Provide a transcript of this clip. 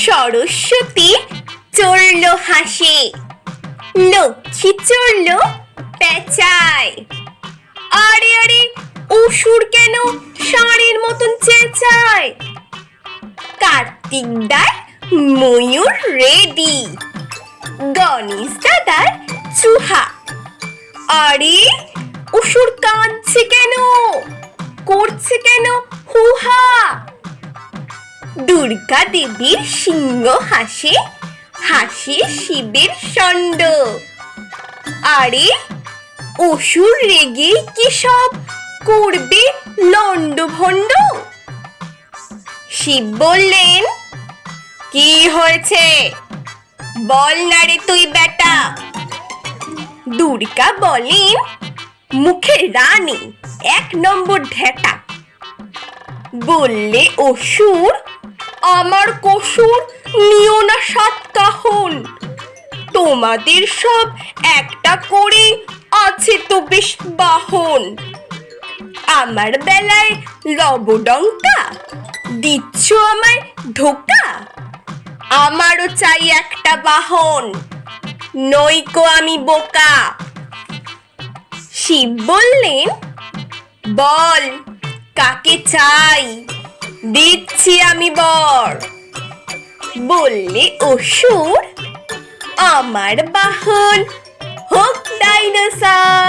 সরস্বতী চড়ল হাসে। লক্ষ্মী চড়ল পেঁচায়। আরে আরে, অসুর কেন ষাঁড়ের মতন চেঁচায়? কার্তিক দার ময়ূর রেডি। গণেশ দাদার চুহা। আরে, অসুর কাঁদছে কেন? করছে কেন? হুহা! দুর্গা দেবীর সিংহ হাসে হাসে শিবের ষণ্ড। আরে, অসুর রেগে কি সব করবে লন্ড ভণ্ড শিব বললেন, কি হয়েছে? বল না রে তুই বেটা। দুর্গা বলেন মুখে রানী, এক নম্বর ঢেটা। বললে অসুর আমার কসুর নিও না সাত কাহন। তোমাদের সব একটা করে আছে তো বেশ বাহন। আমার বেলায় লবডঙ্কা, দিচ্ছ আমায় ধোকা? আমারও চাই একটা বাহন নইকো আমি বোকা। শিব বললেন, বল, কাকে চাই? দিচ্ছি আমি বর। বললে অসুর আমার বাহন। হোক ডাইনোসর।